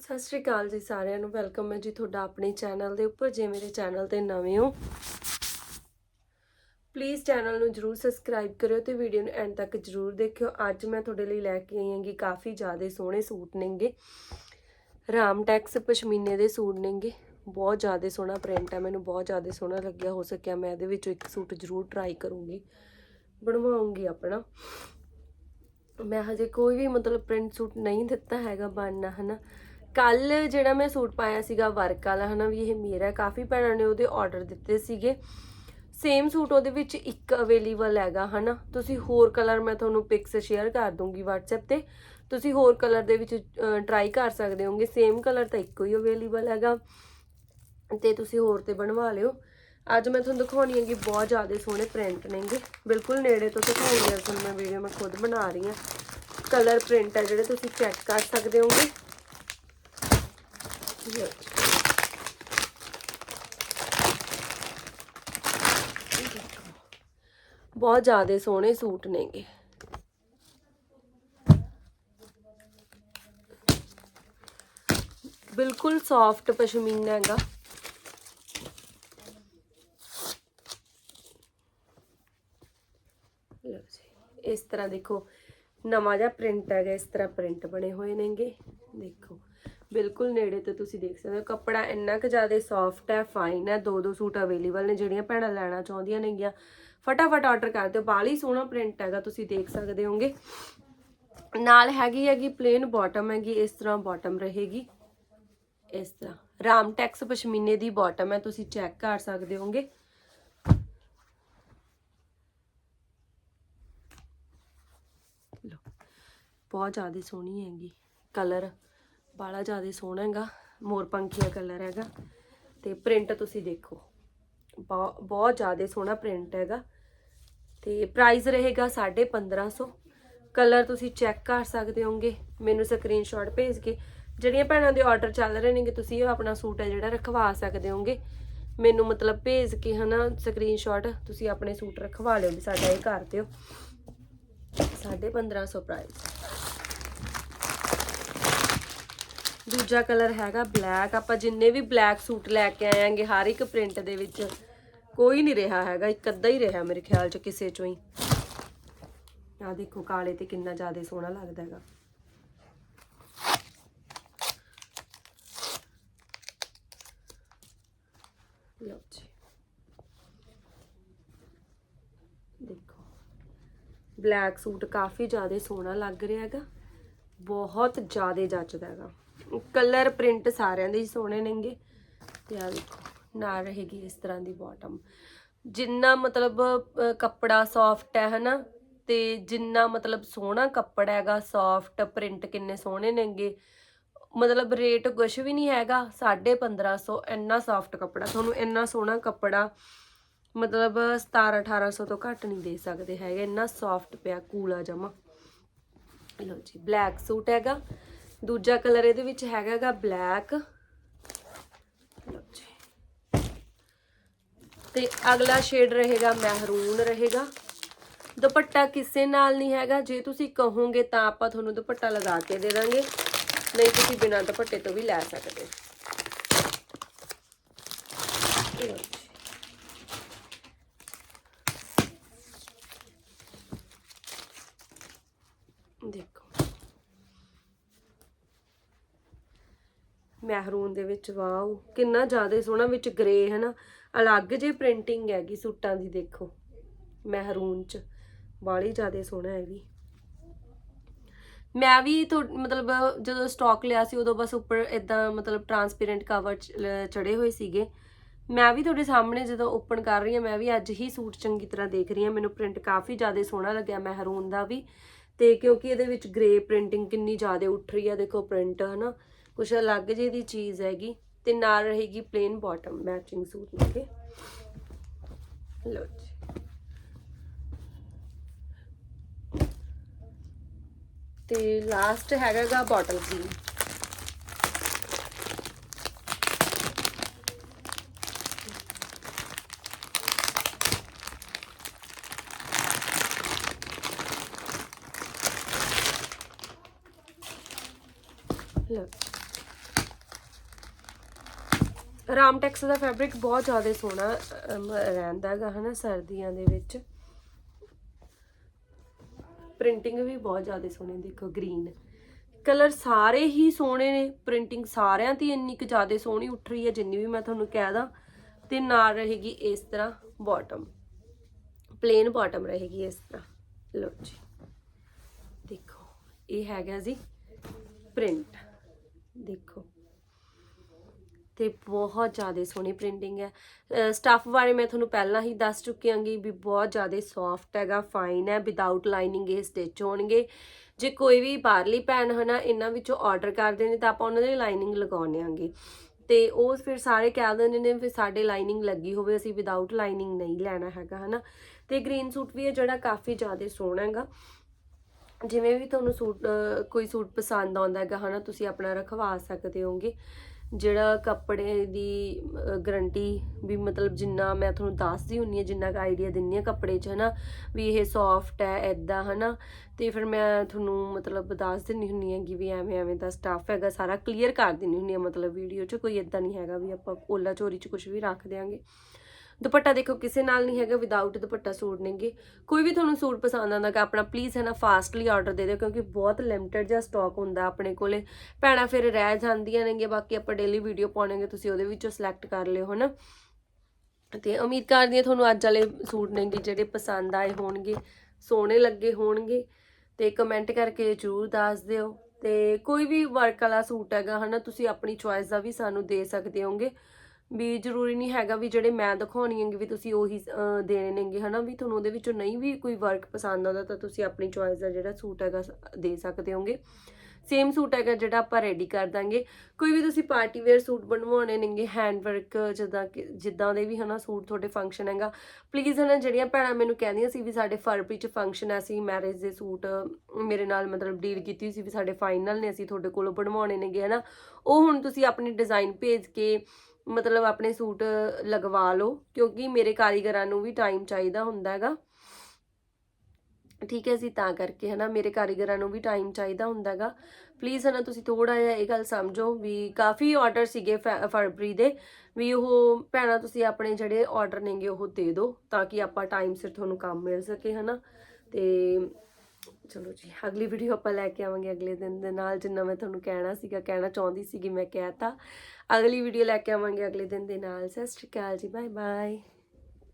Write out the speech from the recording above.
ਸਤਿ ਸ਼੍ਰੀ ਅਕਾਲ ਜੀ ਸਾਰਿਆਂ ਨੂੰ। ਵੈਲਕਮ ਹੈ ਜੀ ਤੁਹਾਡਾ ਆਪਣੇ ਚੈਨਲ ਦੇ ਉੱਪਰ, ਜੇ ਮੇਰੇ ਚੈਨਲ ਤੇ ਨਵੇਂ ਹੋ ਪਲੀਜ਼ ਚੈਨਲ ਨੂੰ ਜਰੂਰ ਸਬਸਕ੍ਰਾਈਬ ਕਰਿਓ ਤੇ ਵੀਡੀਓ ਨੂੰ ਐਂਡ ਤੱਕ ਜਰੂਰ ਦੇਖਿਓ। ਅੱਜ ਮੈਂ ਤੁਹਾਡੇ ਲਈ ਲੈ ਕੇ ਆਈ ਹਾਂਗੀ ਕਾਫੀ ਜ਼ਿਆਦਾ ਸੋਹਣੇ ਸੂਟ ਨੇਗੇ। ਰਾਮ ਟੈਕਸ ਪਸ਼ਮੀਨੇ ਦੇ ਸੂਟ ਨੇਗੇ। ਬਹੁਤ ਜ਼ਿਆਦਾ ਸੋਹਣਾ ਪ੍ਰਿੰਟ ਹੈ, ਮੈਨੂੰ ਬਹੁਤ ਜ਼ਿਆਦਾ ਸੋਹਣਾ ਲੱਗਿਆ, ਹੋ ਸਕਿਆ ਮੈਂ ਇਹਦੇ ਵਿੱਚੋਂ ਇੱਕ ਸੂਟ ਜਰੂਰ ਟਰਾਈ ਕਰੂੰਗੀ, ਬਣਵਾਉਂਗੀ ਆਪਣਾ। ਮੈਂ ਹਜੇ ਕੋਈ ਵੀ ਮਤਲਬ ਪ੍ਰਿੰਟ ਸੂਟ ਨਹੀਂ ਦਿੱਤਾ ਹੈਗਾ ਬਣਨਾ, ਹਨਾ? ਕੱਲ ਜਿਹੜਾ ਮੈਂ ਸੂਟ ਪਾਇਆ ਸੀਗਾ ਵਰਕ ਵਾਲਾ, ਹਨਾ, ਵੀ ਇਹ ਮੇਰਾ, ਕਾਫੀ ਭੈਣਾਂ ਨੇ ਉਹਦੇ ਆਰਡਰ ਦਿੱਤੇ ਸੀਗੇ। ਸੇਮ ਸੂਟ ਉਹਦੇ ਵਿੱਚ ਇੱਕ ਅਵੇਲੇਬਲ ਹੈਗਾ, ਹਨਾ। ਤੁਸੀਂ ਹੋਰ ਕਲਰ ਮੈਂ ਤੁਹਾਨੂੰ ਪਿਕਸ ਸ਼ੇਅਰ ਕਰ ਦੂੰਗੀ WhatsApp ਤੇ। ਤੁਸੀਂ ਹੋਰ ਕਲਰ ਦੇ ਵਿੱਚ ਟਰਾਈ ਕਰ ਸਕਦੇ ਹੋਗੇ। ਸੇਮ ਕਲਰ ਤਾਂ ਇੱਕੋ ਹੀ ਅਵੇਲੇਬਲ ਹੈਗਾ। ਤੇ ਤੁਸੀਂ ਹੋਰ ਤੇ ਬਣਵਾ ਲਿਓ। ਅੱਜ ਮੈਂ ਤੁਹਾਨੂੰ ਦਿਖਾਉਣੀ ਹੈਗੀ ਬਹੁਤ ਜ਼ਿਆਦਾ ਸੋਹਣੇ ਪ੍ਰਿੰਟ ਨੇਗੇ ਬਿਲਕੁਲ ਨੇੜੇ ਤੋਂ ਦਿਖਾਉਂਗੀ ਅੱਜ ਤੁਹਾਨੂੰ ਮੈਂ ਵੀਡੀਓ ਮੈਂ ਖੁਦ ਬਣਾ ਰਹੀ ਹਾਂ। ਕਲਰ ਪ੍ਰਿੰਟ ਹੈ ਜਿਹੜੇ ਤੁਸੀਂ ਚੈੱਕ ਕਰ ਸਕਦੇ ਹੋਗੇ। ਲਓ ਜੀ। ਬਹੁਤ ਜ਼ਿਆਦਾ ਸੋਹਣੇ ਸੂਟ ਨੇਗੇ ਬਿਲਕੁਲ ਸੌਫਟ ਪਸ਼ਮੀਨਾ ਹੈਗਾ ਲਓ ਜੀ ਇਸ ਤਰ੍ਹਾਂ ਦੇਖੋ ਨਵਾਂ ਜਿਹਾ ਪ੍ਰਿੰਟ ਹੈਗਾ, ਇਸ ਤਰ੍ਹਾਂ ਪ੍ਰਿੰਟ ਬਣੇ ਹੋਏ ਨੇਗੇ। ਦੇਖੋ, ਬਿਲਕੁਲ ਨੇੜੇ ਤੋਂ ਤੁਸੀਂ ਦੇਖ ਸਕਦੇ ਹੋ। ਕੱਪੜਾ ਇੰਨਾ ਕੁ ਜ਼ਿਆਦਾ ਸੌਫਟ ਹੈ ਫਾਈਨ ਹੈ। ਦੋ ਦੋ ਸੂਟ ਅਵੇਲੇਬਲ ਨੇ, ਜਿਹੜੀਆਂ ਭੈਣਾਂ ਲੈਣਾ ਚਾਹੁੰਦੀਆਂ ਨੇਗੀਆਂ। ਫਟਾਫਟ ਆਰਡਰ ਕਰ ਦਿਓ। ਬਾਲੀ ਸੋਹਣਾ ਪ੍ਰਿੰਟ ਹੈਗਾ, ਤੁਸੀਂ ਦੇਖ ਸਕਦੇ ਹੋਗੇ ਨਾਲ ਹੈਗੀ ਹੈਗੀ ਪਲੇਨ ਬਾਟਮ ਹੈਗੀ, ਇਸ ਤਰ੍ਹਾਂ ਬਾਟਮ ਰਹੇਗੀ। ਇਸ ਤਰ੍ਹਾਂ। ਰਾਮ ਟੈਕਸ ਪਸ਼ਮੀਨੇ ਦੀ ਬਾਟਮ ਹੈ, ਤੁਸੀਂ ਚੈੱਕ ਕਰ ਸਕਦੇ ਹੋਗੇ ਲਓ ਬਹੁਤ ਜ਼ਿਆਦਾ ਸੋਹਣੀ ਹੈਗੀ ਕਲਰ ਬਾਲਾ ਜ਼ਿਆਦਾ ਸੋਹਣਾ ਹੈਗਾ, ਮੋਰ ਪੰਖੀਆ ਕਲਰ ਹੈਗਾ ਤੇ ਪ੍ਰਿੰਟ ਤੁਸੀਂ ਦੇਖੋ, ਬਹੁ- ਬਹੁਤ ਜ਼ਿਆਦਾ ਸੋਹਣਾ ਪ੍ਰਿੰਟ ਹੈਗਾ ਤੇ ਪ੍ਰਾਈਸ ਰਹੇਗਾ 1550 ਕਲਰ ਤੁਸੀਂ ਚੈੱਕ ਕਰ ਸਕਦੇ ਹੋਗੇ ਮੈਨੂੰ ਸਕਰੀਨਸ਼ਾਟ ਭੇਜ ਕੇ। ਜਿਹੜੀਆਂ ਭੈਣਾਂ ਦੇ ਆਰਡਰ ਚੱਲ ਰਹੇ ਨੇਗੇ, ਤੁਸੀਂ ਉਹ ਆਪਣਾ ਸੂਟ ਹੈ ਜਿਹੜਾ ਰਖਵਾ ਸਕਦੇ ਹੋਗੇ ਮੈਨੂੰ ਮਤਲਬ ਭੇਜ ਕੇ ਹਨਾ ਸਕਰੀਨਸ਼ਾਟ ਤੁਸੀਂ ਆਪਣੇ ਸੂਟ ਰਖਵਾ ਲਿਓ ਵੀ ਸਾਡਾ ਇਹ ਕਰ ਦਿਓ। 1550 ਪ੍ਰਾਈਸ ਦੂਜਾ ਕਲਰ ਹੈਗਾ ਬਲੈਕ। ਆਪਾਂ ਜਿੰਨੇ ਵੀ ਬਲੈਕ ਸੂਟ ਲੈ ਕੇ ਆਏਾਂਗੇ ਹਰ ਇੱਕ ਪ੍ਰਿੰਟ ਦੇ ਵਿੱਚ, ਕੋਈ ਨਹੀਂ ਰਿਹਾ ਹੈਗਾ, ਇੱਕ ਅੱਧਾ ਹੀ ਰਿਹਾ ਮੇਰੇ ਖਿਆਲ ਚ ਕਿਸੇ ਚੋਂ ਹੀ। ਆ ਦੇਖੋ ਕਾਲੇ ਤੇ ਕਿੰਨਾ ਜ਼ਿਆਦਾ ਸੋਹਣਾ ਲੱਗਦਾ ਹੈਗਾ। ਲਓ ਜੀ। ਦੇਖੋ, ਬਲੈਕ ਸੂਟ ਕਾਫੀ ਜ਼ਿਆਦਾ ਸੋਹਣਾ ਲੱਗ ਰਿਹਾ ਹੈਗਾ, ਬਹੁਤ ਜ਼ਿਆਦਾ ਜੱਚਦਾ ਹੈਗਾ। ਕਲਰ ਪ੍ਰਿੰਟ ਸਾਰਿਆਂ ਦੇ ਹੀ ਸੋਹਣੇ ਨੇਗੇ। ਤੇ ਆ ਦੇਖੋ ਨਾਲ ਰਹੇਗੀ ਇਸ ਤਰ੍ਹਾਂ ਦੀ ਬਾਟਮ ਜਿੰਨਾ ਮਤਲਬ ਕੱਪੜਾ ਸੌਫਟ ਹੈ, ਹਨਾ? ਤੇ ਜਿੰਨਾ ਮਤਲਬ ਸੋਹਣਾ ਕੱਪੜਾ ਹੈਗਾ ਸੌਫਟ ਪ੍ਰਿੰਟ ਕਿੰਨੇ ਸੋਹਣੇ ਨੇਗੇ। ਮਤਲਬ ਰੇਟ ਕੁਝ ਵੀ ਨਹੀਂ ਹੈਗਾ 1550 ਇੰਨਾ ਸੌਫਟ ਕੱਪੜਾ। ਤੁਹਾਨੂੰ ਇੰਨਾ ਸੋਹਣਾ ਕੱਪੜਾ, ਮਤਲਬ 17 1800 ਤੋਂ ਘੱਟ ਨਹੀਂ ਦੇ ਸਕਦੇ ਹੈਗੇ। ਇੰਨਾ ਸੌਫਟ ਪਿਆ, ਕੂਲਾ ਜਮਾ। ਲਓ ਜੀ ਬਲੈਕ ਸੂਟ ਹੈਗਾ। ਦੂਜਾ ਕਲਰ ਇਹਦੇ ਵਿੱਚ ਹੈਗਾਗਾ ਬਲੈਕ। ਲਓ ਤੇ ਅਗਲਾ ਸ਼ੇਡ ਰਹੇਗਾ ਮਹਿਰੂਨ ਰਹੇਗਾ। ਦੁਪੱਟਾ ਕਿਸੇ ਨਾਲ ਨਹੀਂ ਹੈਗਾ। ਜੇ ਤੁਸੀਂ ਕਹੋਗੇ ਤਾਂ ਆਪਾਂ ਤੁਹਾਨੂੰ ਦੁਪੱਟਾ ਲਗਾ ਕੇ ਦੇ ਦਾਂਗੇ। ਨਹੀਂ, ਤੁਸੀਂ ਬਿਨਾਂ ਦੁਪੱਟੇ ਤੋਂ ਵੀ ਲੈ ਸਕਦੇ ਦੇਖੋ। ਮਹਿਰੂਨ ਦੇ ਵਿੱਚ, ਵਾਓ, ਕਿੰਨਾ ਜ਼ਿਆਦਾ ਸੋਹਣਾ ਵਿੱਚ ਗ੍ਰੇ ਹੈ ਨਾ। ਅਲੱਗ ਜੇ ਪ੍ਰਿੰਟਿੰਗ ਹੈਗੀ ਸੂਟਾਂ ਦੀ, ਦੇਖੋ, ਮਹਿਰੂਨ ਚ। ਬਾਲੀ ਜ਼ਿਆਦਾ ਸੋਹਣਾ ਹੈ ਵੀ। ਮੈਂ ਵੀ ਥੋ- ਮਤਲਬ ਜਦੋਂ ਸਟਾਕ ਲਿਆ ਸੀ, ਉਦੋਂ ਬਸ ਉੱਪਰ ਇਦਾਂ ਮਤਲਬ ਟਰਾਂਸਪੇਰੈਂਟ ਕਵਰ ਚੜੇ ਹੋਏ ਸੀਗੇ। ਮੈਂ ਵੀ ਤੁਹਾਡੇ ਸਾਹਮਣੇ ਜਦੋਂ ਓਪਨ ਕਰ ਰਹੀ ਹਾਂ, ਮੈਂ ਵੀ ਅੱਜ ਹੀ ਸੂਟ ਚੰਗੀ ਤਰ੍ਹਾਂ ਦੇਖ ਰਹੀ ਹਾਂ। ਮੈਨੂੰ ਪ੍ਰਿੰਟ ਕਾਫੀ ਜ਼ਿਆਦਾ ਸੋਹਣਾ ਲੱਗਿਆ ਮਹਿਰੂਨ ਦਾ ਵੀ। ਤੇ ਕਿਉਂਕਿ ਇਹਦੇ ਵਿੱਚ ਗ੍ਰੇ ਪ੍ਰਿੰਟਿੰਗ ਕਿੰਨੀ ਜ਼ਿਆਦਾ ਉੱਠ ਰਹੀ ਹੈ, ਦੇਖੋ ਪ੍ਰਿੰਟ ਹਨਾ। ਕੁਛ ਅਲੱਗ ਜਿਹੀ ਦੀ ਚੀਜ਼ ਹੈਗੀ ਤੇ ਨਾਲ ਰਹੇਗੀ ਪਲੇਨ ਬਾਟਮ ਮੈਚਿੰਗ ਸੂਟ ਨਾਲ ਲਓ ਜੀ। ਤੇ ਲਾਸਟ ਹੈਗਾਗਾ ਬੋਟਲ ਗ੍ਰੀਨ ਲਓ ਰਾਮਟੈਕਸ ਦਾ ਫੈਬਰਿਕ ਬਹੁਤ ਜ਼ਿਆਦਾ ਸੋਹਣਾ ਅਮ, ਰਹਿੰਦਾ ਹੈਗਾ ਹਨਾ ਸਰਦੀਆਂ ਦੇ ਵਿੱਚ। ਪ੍ਰਿੰਟਿੰਗ ਵੀ ਬਹੁਤ ਜ਼ਿਆਦਾ ਸੋਹਣੀ ਦੇਖੋ ਗ੍ਰੀਨ। ਕਲਰ ਸਾਰੇ ਹੀ ਸੋਹਣੇ ਨੇ ਪ੍ਰਿੰਟਿੰਗ ਸਾਰਿਆਂ ਦੀ ਇੰਨੀ ਕੁ ਜ਼ਿਆਦਾ ਸੋਹਣੀ ਉੱਠ ਰਹੀ ਹੈ ਜਿੰਨੀ ਵੀ ਮੈਂ ਤੁਹਾਨੂੰ ਕਹਿ ਦਾਂ। ਤੇ ਨਾਲ ਰਹੇਗੀ ਇਸ ਤਰ੍ਹਾਂ ਬਾਟਮ ਪਲੇਨ ਬਾਟਮ ਰਹੇਗੀ ਇਸ ਤਰ੍ਹਾਂ। ਲਓ ਜੀ। ਦੇਖੋ ਇਹ ਹੈਗਾ ਜੀ ਪ੍ਰਿੰਟ ਦੇਖੋ। ਤੇ ਬਹੁਤ ਜ਼ਿਆਦਾ ਸੋਹਣੀ ਪ੍ਰਿੰਟਿੰਗ ਹੈ। ਸਟਫ ਬਾਰੇ ਮੈਂ ਤੁਹਾਨੂੰ ਪਹਿਲਾਂ ਹੀ ਦੱਸ ਚੁੱਕੀ ਹਾਂਗੀ ਵੀ ਬਹੁਤ ਜ਼ਿਆਦਾ ਸੌਫਟ ਹੈਗਾ ਫਾਈਨ ਹੈ ਵਿਦਆਊਟ ਲਾਈਨਿੰਗ ਇਹ ਸਟਿਚ ਹੋਣਗੇ। ਜੇ ਕੋਈ ਵੀ ਬਾਹਰਲੀ ਭੈਣ ਹਨਾ, ਇਹਨਾਂ ਵਿੱਚੋਂ ਆਰਡਰ ਕਰਦੇ ਨੇ ਤਾਂ ਆਪਾਂ ਉਹਨਾਂ ਦੇ ਲਾਈਨਿੰਗ ਲਗਾਉਣੇ ਆਂਗੇ ਤੇ ਉਹ ਫਿਰ ਸਾਰੇ ਕਹਿ ਦਿੰਦੇ ਨੇ ਫਿਰ ਸਾਡੇ ਲਾਈਨਿੰਗ ਲੱਗੀ ਹੋਵੇ, ਅਸੀਂ ਵਿਦਆਊਟ ਲਾਈਨਿੰਗ ਨਹੀਂ ਲੈਣਾ ਹੈਗਾ ਹਨਾ। ਤੇ ਗ੍ਰੀਨ ਸੂਟ ਵੀ ਹੈ ਜਿਹੜਾ ਕਾਫੀ ਜ਼ਿਆਦਾ ਸੋਹਣਾ ਹੈਗਾ। ਜਿਵੇਂ ਵੀ ਤੁਹਾਨੂੰ ਸੂਟ ਕੋਈ ਸੂਟ ਪਸੰਦ ਆਉਂਦਾ ਹੈਗਾ ਹਨਾ, ਤੁਸੀਂ ਆਪਣਾ ਰਖਵਾ ਸਕਦੇ ਹੋਗੇ। ਜਿਹੜਾ ਕੱਪੜੇ ਦੀ ਗਰੰਟੀ ਵੀ ਮਤਲਬ ਜਿੰਨਾ ਮੈਂ ਤੁਹਾਨੂੰ ਦੱਸਦੀ ਹੁੰਨੀ ਆ ਜਿੰਨਾ ਕੁ ਆਈਡੀਆ ਦਿੰਨੀ ਆ ਕੱਪੜੇ 'ਚ, ਹਨਾ, ਵੀ ਇਹ ਸੌਫਟ ਹੈ ਐਦਾਂ ਹਨਾ, ਤੇ ਫਿਰ ਮੈਂ ਤੁਹਾਨੂੰ ਮਤਲਬ ਦੱਸ ਦਿੰਨੀ ਹੁੰਨੀ ਆ ਕਿ ਵੀ ਐਵੇਂ ਐਵੇਂ ਦਾ ਸਟਾਫ ਹੈਗਾ, ਸਾਰਾ ਕਲੀਅਰ ਕਰ ਦਿੰਨੀ ਹੁੰਨੀ ਆ ਮਤਲਬ ਵੀਡੀਓ 'ਚ ਕੋਈ ਇਦਾਂ ਨਹੀਂ ਹੈਗਾ ਵੀ ਆਪਾਂ ਓਲਾ ਚੋਰੀ 'ਚ ਕੁਝ ਵੀ ਰੱਖ ਦਿਆਂਗੇ। ਦੁਪੱਟਾ ਦੇਖੋ, ਕਿਸੇ ਨਾਲ ਨਹੀਂ ਹੈਗਾ ਵਿਦਆਊਟ ਦੁਪੱਟਾ ਸੂਟ ਨੇਗੇ। ਕੋਈ ਵੀ ਤੁਹਾਨੂੰ ਸੂਟ ਪਸੰਦ ਆਉਂਦਾ ਕਿ ਆਪਣਾ ਪਲੀਜ਼ ਹੈ ਨਾ ਫਾਸਟਲੀ ਆਰਡਰ ਦੇ ਦਿਓ, ਕਿਉਂਕਿ ਬਹੁਤ ਲਿਮਟਿਡ ਜਿਹਾ ਸਟਾਕ ਹੁੰਦਾ ਆਪਣੇ ਕੋਲੇ। ਭੈਣਾਂ ਫਿਰ ਰਹਿ ਜਾਂਦੀਆਂ ਨੇਗੇ ਬਾਕੀ ਆਪਾਂ ਡੇਲੀ ਵੀਡੀਓ ਪਾਉਣਗੇ, ਤੁਸੀਂ ਉਹਦੇ ਵਿੱਚੋਂ ਸਿਲੈਕਟ ਕਰ ਲਿਓ, ਹਨਾ। ਤੇ ਉਮੀਦ ਕਰਦੀ ਹਾਂ ਤੁਹਾਨੂੰ ਅੱਜ ਵਾਲੇ ਸੂਟ ਨੇਗੇ ਜਿਹੜੇ ਪਸੰਦ ਆਏ ਹੋਣਗੇ, ਸੋਹਣੇ ਲੱਗੇ ਹੋਣਗੇ। ਤੇ ਕਮੈਂਟ ਕਰਕੇ ਜਰੂਰ ਦੱਸ ਦਿਓ। ਤੇ ਕੋਈ ਵੀ ਵਰਕ ਵਾਲਾ ਸੂਟ ਹੈਗਾ, ਹਨਾ, ਤੁਸੀਂ ਆਪਣੀ ਚੁਆਇਸ ਦਾ ਵੀ ਸਾਨੂੰ ਦੇ ਸਕਦੇ ਹੋਗੇ। ਵੀ ਜ਼ਰੂਰੀ ਨਹੀਂ ਹੈਗਾ ਵੀ ਜਿਹੜੇ ਮੈਂ ਦਿਖਾਉਣੀ ਹੈਗੀ ਵੀ ਤੁਸੀਂ ਉਹੀ ਦੇਣੇ ਨੇਗੇ, ਹਨਾ? ਵੀ ਤੁਹਾਨੂੰ ਉਹਦੇ ਵਿੱਚੋਂ ਨਹੀਂ ਵੀ ਕੋਈ ਵਰਕ ਪਸੰਦ ਆਉਂਦਾ ਤਾਂ ਤੁਸੀਂ ਆਪਣੀ ਚੁਆਇਸ ਦਾ ਜਿਹੜਾ ਸੂਟ ਹੈਗਾ ਦੇ ਸਕਦੇ ਹੋਗੇ। ਸੇਮ ਸੂਟ ਹੈਗਾ ਜਿਹੜਾ ਆਪਾਂ ਰੈਡੀ ਕਰ ਦਾਂਗੇ। ਕੋਈ ਵੀ ਤੁਸੀਂ ਪਾਰਟੀ ਵੇਅਰ ਸੂਟ ਬਣਵਾਉਣੇ ਨੇਗੇ ਹੈਂਡ ਵਰਕ ਜਿੱਦਾਂ ਕਿ, ਜਿੱਦਾਂ ਦੇ ਵੀ, ਹਨਾ, ਸੂਟ ਤੁਹਾਡੇ ਫੰਕਸ਼ਨ ਹੈਗਾ। ਪਲੀਜ਼ ਹਨਾ, ਜਿਹੜੀਆਂ ਭੈਣਾਂ ਮੈਨੂੰ ਕਹਿੰਦੀਆਂ ਸੀ ਵੀ ਸਾਡੇ ਫਰਵਰੀ ਚ ਫੰਕਸ਼ਨ ਹੈ, ਅਸੀਂ ਮੈਰਿਜ ਦੇ ਸੂਟ, ਮੇਰੇ ਨਾਲ ਮਤਲਬ ਡੀਲ ਕੀਤੀ ਸੀ ਵੀ ਸਾਡੇ ਫਾਈਨਲ ਨੇ ਅਸੀਂ ਤੁਹਾਡੇ ਕੋਲੋਂ ਬਣਵਾਉਣੇ ਨੇਗੇ, ਹਨਾ? ਉਹ ਹੁਣ ਤੁਸੀਂ ਆਪਣੀ ਡਿਜ਼ਾਈਨ ਭੇਜ ਕੇ ਮਤਲਬ ਆਪਣੇ ਸੂਟ ਲਗਵਾ ਲਓ, ਕਿਉਂਕਿ ਮੇਰੇ ਕਾਰੀਗਰਾਂ ਨੂੰ ਵੀ ਟਾਈਮ ਚਾਹੀਦਾ ਹੁੰਦਾ ਹੈਗਾ। ਠੀਕ ਹੈ ਜੀ, ਤਾਂ ਕਰਕੇ ਹਨਾ, ਮੇਰੇ ਕਾਰੀਗਰਾਂ ਨੂੰ ਵੀ ਟਾਈਮ ਚਾਹੀਦਾ ਹੁੰਦਾ ਹੈਗਾ। ਪਲੀਜ਼ ਹਨਾ, ਤੁਸੀਂ ਥੋੜਾ ਜਿਹਾ ਇਹ ਗੱਲ ਸਮਝੋ ਵੀ ਕਾਫੀ ਆਰਡਰ ਸੀਗੇ ਫਰਵਰੀ ਦੇ, ਵੀ ਉਹ ਭੈਣਾਂ ਤੁਸੀਂ ਆਪਣੇ ਜਿਹੜੇ ਆਰਡਰ ਨੇਗੇ ਉਹ ਦੇ ਦਿਓ, ਤਾਂ ਕਿ ਆਪਾਂ ਟਾਈਮ ਸਿਰ ਤੁਹਾਨੂੰ ਕੰਮ ਮਿਲ ਸਕੇ ਹਨਾ। ਤੇ ਚਲੋ ਜੀ, ਅਗਲੀ ਵੀਡੀਓ ਆਪਾਂ ਲੈ ਕੇ ਆਵਾਂਗੇ ਅਗਲੇ ਦਿਨ ਦੇ ਨਾਲ, ਜਿੰਨਾ ਮੈਂ ਤੁਹਾਨੂੰ ਕਹਿਣਾ ਸੀਗਾ, ਕਹਿਣਾ ਚਾਹੁੰਦੀ ਸੀਗੀ, ਮੈਂ ਕਹਿਤਾ। ਅਗਲੀ ਵੀਡੀਓ ਲੈ ਕੇ ਆਵਾਂਗੇ ਅਗਲੇ ਦਿਨ ਦੇ ਨਾਲ। ਸਤਿ ਸ਼੍ਰੀ ਅਕਾਲ ਜੀ ਬਾਏ ਬਾਏ